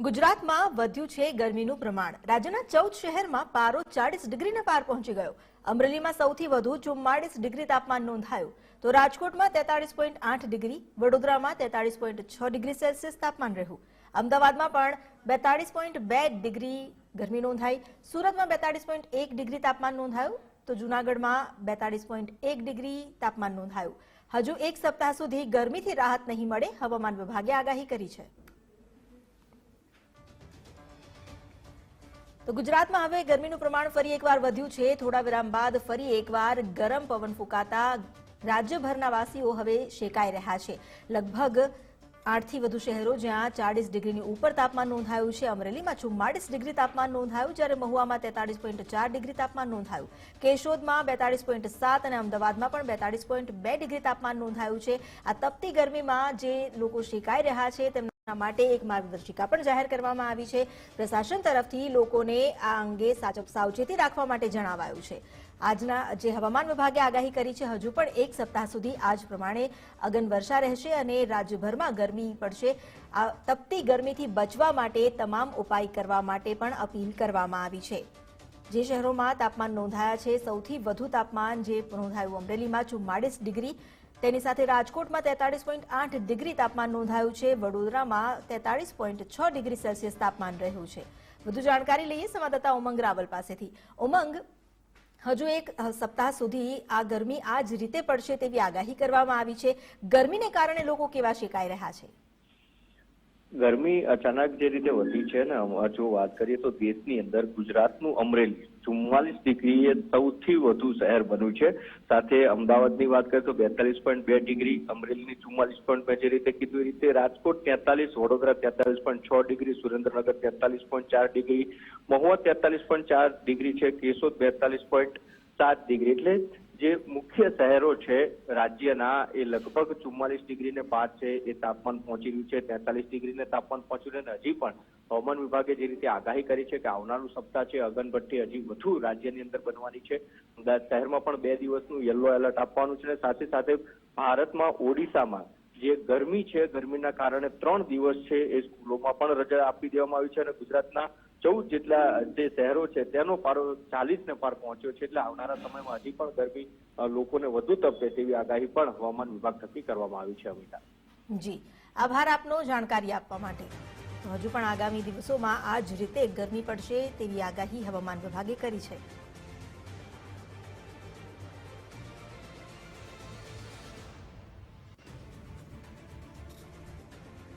ગુજરાતમાં વધ્યું છે ગરમીનું પ્રમાણ. રાજ્યના ચૌદ શહેરમાં પારો ચાળીસ ડિગ્રીને પાર પહોંચી ગયો. અમરેલીમાં સૌથી વધુ ચુમ્માળીસ ડિગ્રી તાપમાન નોંધાયું. તો રાજકોટમાં તેતાળીસ પોઈન્ટ આઠ ડિગ્રી, વડોદરામાં તેતાળીસ પોઈન્ટ છ ડિગ્રી સેલ્સિયસ તાપમાન રહ્યું. અમદાવાદમાં પણ બેતાળીસ પોઈન્ટ બે ડિગ્રી ગરમી નોંધાઈ. સુરતમાં બેતાળીસ પોઈન્ટ એક ડિગ્રી તાપમાન નોંધાયું. તો જૂનાગઢમાં બેતાળીસ પોઈન્ટ એક ડિગ્રી તાપમાન નોંધાયું. હજુ એક સપ્તાહ સુધી ગરમીથી રાહત નહીં મળે, હવામાન વિભાગે આગાહી કરી છે. તો ગુજરાતમાં હવે ગરમીનું પ્રમાણ ફરી એકવાર વધ્યું છે. થોડા વિરામ બાદ ફરી એકવાર ગરમ પવન ફૂંકાતા રાજ્યભરના વાસીઓ હવે શેકાઈ રહ્યા છે. લગભગ આઠથી વધુ શહેરો જ્યાં ચાળીસ ડિગ્રીની ઉપર તાપમાન નોંધાયું છે. અમરેલીમાં ચુમ્માળીસ ડિગ્રી તાપમાન નોંધાયું, જ્યારે મહુવામાં તેતાળીસ પોઈન્ટ ચાર ડિગ્રી તાપમાન નોંધાયું. કેશોદમાં બેતાળીસ પોઈન્ટ સાત અને અમદાવાદમાં પણ બેતાળીસ પોઈન્ટ બે ડિગ્રી તાપમાન નોંધાયું છે. આ તપતી ગરમીમાં જે લોકો શેકાઈ રહ્યા છે, તેમના માટે એક માર્ગદર્શિકા પણ જાહેર કરવામાં આવી છે. પ્રશાસન તરફથી લોકોને આ અંગે સાવચેતી રાખવા માટે જણાવાયું છે. આજના જે હવામાન વિભાગે આગાહી કરી છે, હજુ પણ એક સપ્તાહ સુધી આજ પ્રમાણે અગન વર્ષા રહેશે અને રાજ્યભરમાં ગરમી પડશે. આ તપતી ગરમીથી બચવા માટે તમામ ઉપાય કરવા માટે પણ અપીલ કરવામાં આવી છે. જે શહેરોમાં તાપમાન નોંધાયા છે, સૌથી વધુ તાપમાન જે નોંધાયું, અમરેલીમાં ચુમ્માળીસ ડિગ્રી તેની સાથે રાજકોટમાં તેતાળીસ પોઈન્ટ આઠ ડિગ્રી તાપમાન નોંધાયું છે. વડોદરામાં તેતાળીસ પોઈન્ટ છ ડિગ્રી સેલ્સિયસ તાપમાન રહ્યું છે. વધુ જાણકારી લઈએ સંવાદદાતા ઉમંગ રાવલ પાસેથી. ઉમંગ, હજુ એક સપ્તાહ સુધી આ ગરમી આ જ રીતે પડશે તેવી આગાહી કરવામાં આવી છે. ગરમીને કારણે લોકો કેવા શેકાઈ રહ્યા છે? ગરમી અચાનક જે રીતે વધી છે ને જો વાત કરીએ તો દેશની અંદર ગુજરાતનું અમરેલી ચુમ્માલીસ ડિગ્રીએ સૌથી વધુ શહેર બન્યું છે. સાથે અમદાવાદની વાત કરીએ તો બેતાલીસ પોઈન્ટ બે ડિગ્રી, અમરેલીની ચુમ્માલીસ પોઈન્ટ મેં જે રીતે કીધું એ રીતે રાજકોટ તેતાલીસ, વડોદરા તેતાલીસ પોઈન્ટ છ ડિગ્રી, સુરેન્દ્રનગર તેતાલીસ પોઈન્ટ ચાર ડિગ્રી, મહુવા તેતાલીસ પોઈન્ટ ચાર ડિગ્રી છે, કેશોદ બેતાલીસ પોઈન્ટ સાત ડિગ્રી. એટલે જે મુખ્ય શહેરો છે, રાજ્યના, એ લગભગ ચુમ્માલીસ ડિગ્રીને પાર છે, એ તાપમાન પહોંચી રહ્યું છે, તેતાલીસ ડિગ્રીને તાપમાન પહોંચ્યું અને હજી પણ હવામાન વિભાગે જે રીતે આગાહી કરી છે કે આવનારું સપ્તાહ છે અગનભટ્ટી હજી વધુ રાજ્યની અંદર બનવાની છે. અમદાવાદ શહેરમાં પણ બે દિવસનું યલો એલર્ટ આપવાનું છે અને સાથે સાથે ભારતમાં ઓડિશામાં જે ગરમી છે, ગરમીના કારણે ત્રણ દિવસ છે એ સ્કૂલોમાં પણ રજા આપી દેવામાં આવી છે અને ગુજરાતના ચૌદ જેટલા જે શહેરો છે તેનો પારો ચાલીસ ને પાર પહોંચ્યો છે. એટલે આવનારા સમયમાં હજી પણ ગરમી લોકોને વધુ તપે તેવી આગાહી પણ હવામાન વિભાગ થકી કરવામાં આવી છે, અમિતા. જી. આભાર આપનો જાણકારી આપવા માટે. હજુ પણ આગામી દિવસોમાં આ જ રીતે ગરમી પડશે તેવી આગાહી હવામાન વિભાગે કરી છે.